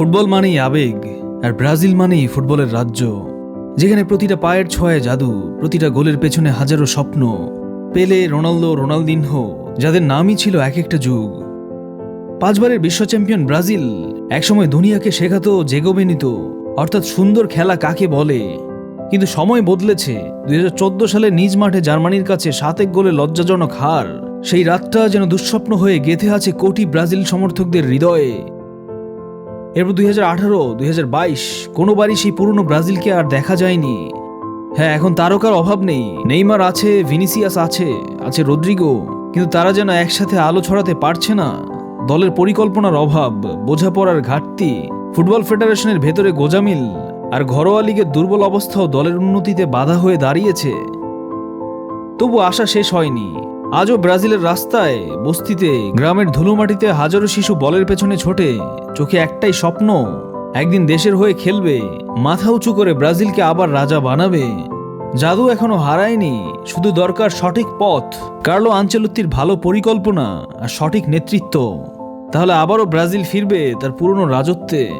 Football মানেই আবেগ, আর Brazil মানেই ফুটবলের রাজ্য। যেখানে প্রতিটা পায়ের ছোঁয়ায় জাদু, প্রতিটা গোলের পেছনে হাজারো স্বপ্ন, পেলে রোনালদো, রোনালদিনহো, যাদের নামই ছিল এক একটা যুগ। পাঁচবারের বিশ্ব চ্যাম্পিয়ন ব্রাজিল, একসময় দুনিয়াকে শেখাতো জেগোবেনিত অর্থাৎ সুন্দর খেলা কাকে বলে? কিন্তু সময় বদলেছে। দুই হাজার চোদ্দ সালে নিজ মাঠে জার্মানির কাছে সাত এক গোলে লজ্জাজনক হার। সেই রাতটা যেন দুঃস্বপ্ন হয়ে গেথে আছে কোটি ব্রাজিল সমর্থকদের হৃদয়ে। এরপর দুই হাজার আঠারো, দুই হাজার বাইশ কোনোবারই সেই পুরনো ব্রাজিলকে আর দেখা যায়নি। হ্যাঁ এখন তারকার অভাব নেই। নেইমার আছে, ভিনিসিয়াস আছে আছে রদ্রিগো, কিন্তু তারা যেন একসাথে আলো ছড়াতে পারছে না। দলের পরিকল্পনার অভাব, বোঝাপড়ার ঘাটতি, ফুটবল ফেডারেশনের ভেতরে গোজামিল, আর ঘরোয়া লিগের দুর্বল অবস্থাও দলের উন্নতিতে বাধা হয়ে দাঁড়িয়েছে। তবু আশা শেষ হয়নি। আজও ব্রাজিলের রাস্তায়, বস্তিতে, গ্রামের ধুলোমাটিতে হাজারো শিশু বলের পেছনে ছোটে, চোখে একটাই স্বপ্ন, একদিন দেশের হয়ে খেলবে, মাথা উঁচু করে ব্রাজিলকে আবার রাজা বানাবে। জাদু এখনও হারায়নি, শুধু দরকার সঠিক পথ, কার্লো আঞ্চলত্তির ভালো পরিকল্পনা আর সঠিক নেতৃত্ব। তাহলে আবারও ব্রাজিল ফিরবে তার পুরনো রাজত্বে।